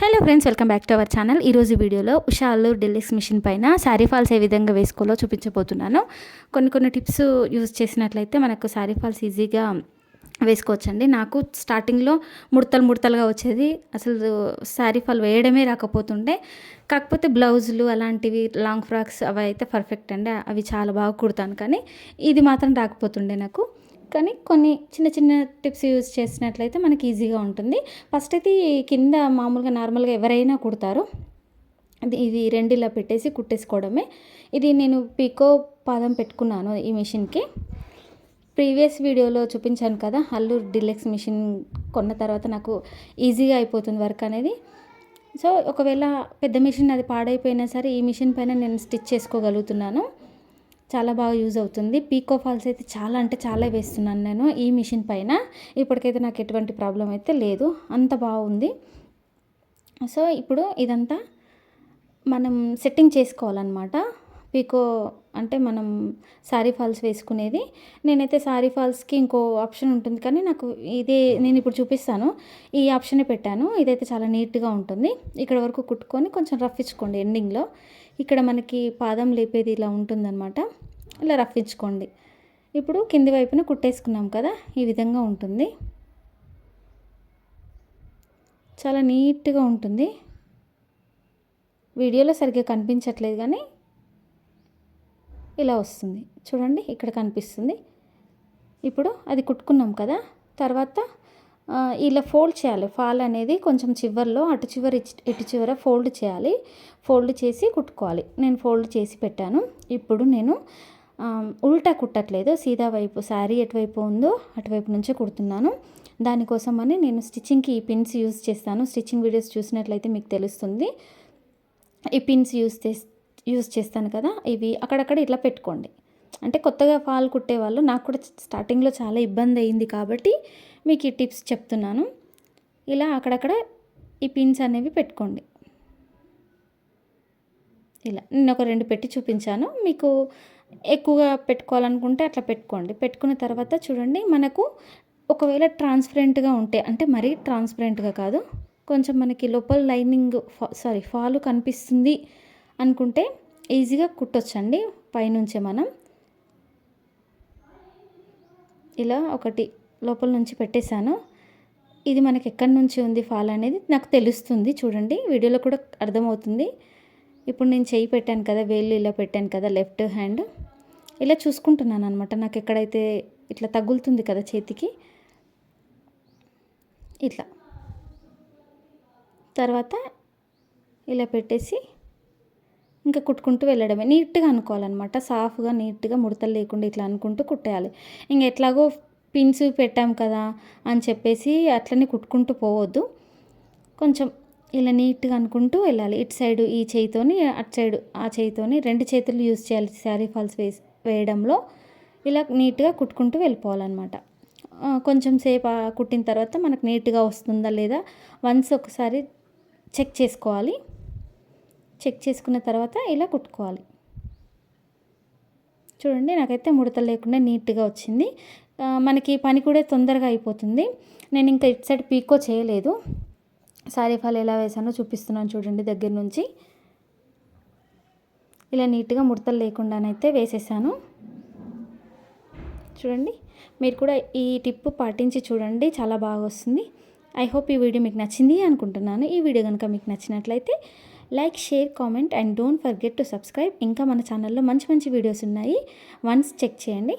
Hello friends welcome back to our channel ఈరోజు వీడియోలో Usha Allure డెలిక్స్ machine పైన శారీ ఫాల్స్ ఏ విధంగా వేసుకోవాలో చూపించబోతున్నాను. కొన్ని కొన్ని టిప్స్ యూజ్ చేసినట్లయితే మనకు శారీ ఫాల్స్ ఈజీగా వేసుకోవచ్చండి. నాకు స్టార్టింగ్లో ముడతలు ముడతలుగా వచ్చేది అసలు శారీ ఫాల్ వేయడమే రాకపోతుండే. కాకపోతే బ్లౌజులు అలాంటివి లాంగ్ ఫ్రాక్స్ అవి అయితే పర్ఫెక్ట్ అండి. అవి చాలా బాగా కుడతాను కానీ ఇది మాత్రం రాకపోతుండే నాకు. కానీ కొన్ని చిన్న చిన్న టిప్స్ యూజ్ చేసినట్లయితే మనకి ఈజీగా ఉంటుంది. ఫస్ట్ అయితే కింద మామూలుగా నార్మల్గా ఎవరైనా కుడతారు. అది ఇది రెండిలా పెట్టేసి కుట్టేసుకోవడమే. ఇది నేను పీకో పాదం పెట్టుకున్నాను ఈ మిషన్కి. ప్రీవియస్ వీడియోలో చూపించాను కదా అల్లూర్ డిలెక్స్ మిషన్ కొన్న తర్వాత నాకు ఈజీగా అయిపోతుంది వర్క్ అనేది. సో ఒకవేళ పెద్ద మిషన్ అది పాడైపోయినా సరే ఈ మిషన్ పైన నేను స్టిచ్ చేసుకోగలుగుతున్నాను. చాలా బాగా యూజ్ అవుతుంది. పీకో ఫాల్స్ అయితే చాలా అంటే చాలా వేస్తున్నాను నేను ఈ మిషన్ పైన. ఇప్పటికైతే నాకు ఎటువంటి ప్రాబ్లం అయితే లేదు. అంత బాగుంది. సో ఇప్పుడు ఇదంతా మనం సెట్టింగ్ చేసుకోవాలన్నమాట. పీకో అంటే మనం శారీ ఫాల్స్ వేసుకునేది. నేనైతే శారీ ఫాల్స్కి ఇంకో ఆప్షన్ ఉంటుంది కానీ నాకు ఇదే నేను ఇప్పుడు చూపిస్తాను. ఈ ఆప్షనే పెట్టాను. ఇదైతే చాలా నీట్గా ఉంటుంది. ఇక్కడ వరకు కుట్టుకొని కొంచెం రఫ్ ఇచ్చుకోండి ఎండింగ్లో. ఇక్కడ మనకి పాదం లేపేది ఇలా ఉంటుందన్నమాట. ఇలా రఫ్ ఇచ్చుకోండి. ఇప్పుడు కింది వైపున కుట్టేసుకున్నాం కదా ఈ విధంగా ఉంటుంది. చాలా నీట్గా ఉంటుంది. వీడియోలో సరిగ్గా కనిపించట్లేదు కానీ ఇలా వస్తుంది. చూడండి ఇక్కడ కనిపిస్తుంది. ఇప్పుడు అది కుట్టుకున్నాం కదా. తర్వాత ఇలా ఫోల్డ్ చేయాలి. ఫాల్ అనేది కొంచెం చివర్లో అటు చివరి ఇటు చివర ఫోల్డ్ చేయాలి. ఫోల్డ్ చేసి కుట్టుకోవాలి. నేను ఫోల్డ్ చేసి పెట్టాను. ఇప్పుడు నేను ఉల్టా కుట్టట్లేదు. సీదా వైపు శారీ ఎటువైపు ఉందో అటువైపు నుంచే కుడుతున్నాను. దానికోసం అని నేను స్టిచ్చింగ్కి ఈ పిన్స్ యూజ్ చేస్తాను. స్టిచ్చింగ్ వీడియోస్ చూసినట్లయితే మీకు తెలుస్తుంది. ఈ పిన్స్ యూజ్ చేసి యూస్ చేస్తాను కదా ఇవి అక్కడక్కడ ఇట్లా పెట్టుకోండి. అంటే కొత్తగా ఫాల్ కుట్టేవాళ్ళు నాకు కూడా స్టార్టింగ్లో చాలా ఇబ్బంది అయింది కాబట్టి మీకు ఈ టిప్స్ చెప్తున్నాను. ఇలా అక్కడక్కడ ఈ పిన్స్ అనేవి పెట్టుకోండి. ఇలా నేను ఒక రెండు పెట్టి చూపించాను. మీకు ఎక్కువగా పెట్టుకోవాలనుకుంటే అట్లా పెట్టుకోండి. పెట్టుకున్న తర్వాత చూడండి మనకు ఒకవేళ ట్రాన్స్పరెంట్గా ఉంటే అంటే మరీ ట్రాన్స్పరెంట్గా కాదు కొంచెం మనకి లోపల లైనింగ్ సారీ ఫాలు కనిపిస్తుంది అనుకుంటే ఈజీగా కుట్టొచ్చండి. పైనుంచే మనం ఇలా ఒకటి లోపల నుంచి పెట్టేశాను. ఇది మనకి ఎక్కడి నుంచి ఉంది ఫాల్ అనేది నాకు తెలుస్తుంది. చూడండి వీడియోలో కూడా అర్థమవుతుంది. ఇప్పుడు నేను చేయి పెట్టాను కదా వేళ్ళు ఇలా పెట్టాను కదా లెఫ్ట్ హ్యాండ్. ఇలా చూసుకుంటున్నాను అనమాట నాకు ఎక్కడైతే ఇట్లా తగులుతుంది కదా చేతికి ఇట్లా. తర్వాత ఇలా పెట్టేసి ఇంకా కుట్టుకుంటూ వెళ్ళడమే. నీట్గా అనుకోవాలన్నమాట. సాఫ్గా నీట్గా ముడతలు లేకుండా ఇట్లా అనుకుంటూ కుట్టేయాలి. ఇంకా ఎట్లాగో పిన్స్ పెట్టాం కదా అని చెప్పేసి అట్లనే కుట్టుకుంటూ పోవద్దు. కొంచెం ఇలా నీట్గా అనుకుంటూ వెళ్ళాలి. ఇటు సైడు ఈ చేయితోని అటు సైడు ఆ చేయితోని రెండు చేతులు యూజ్ చేయాలి శారీ ఫాల్స్ వేసి వేయడంలో. ఇలా నీట్గా కుట్టుకుంటూ వెళ్ళిపోవాలన్నమాట. కొంచెం సేపు కుట్టిన తర్వాత మనకు నీట్గా వస్తుందా లేదా వన్స్ ఒకసారి చెక్ చేసుకోవాలి. చెక్ చేసుకున్న తర్వాత ఇలా కుట్టుకోవాలి. చూడండి నాకైతే ముడత లేకుండా నీట్గా వచ్చింది. మనకి పని కూడా తొందరగా అయిపోతుంది. నేను ఇంకా ఇటు సైడ్ పీకో చేయలేదు. సారీ ఫాల్ ఎలా వేసానో చూపిస్తున్నాను చూడండి దగ్గర నుంచి. ఇలా నీట్గా ముడతలు లేకుండానైతే వేసేసాను. చూడండి మీరు కూడా ఈ టిప్ పాటించి చూడండి చాలా బాగా వస్తుంది. ఐ హోప్ ఈ వీడియో మీకు నచ్చింది అనుకుంటున్నాను. ఈ వీడియో కనుక మీకు నచ్చినట్లయితే like share comment and don't forget to subscribe. ఇంకా మన ఛానల్లో మంచి మంచి వీడియోస్ ఉన్నాయి. వన్స్ చెక్ చేయండి.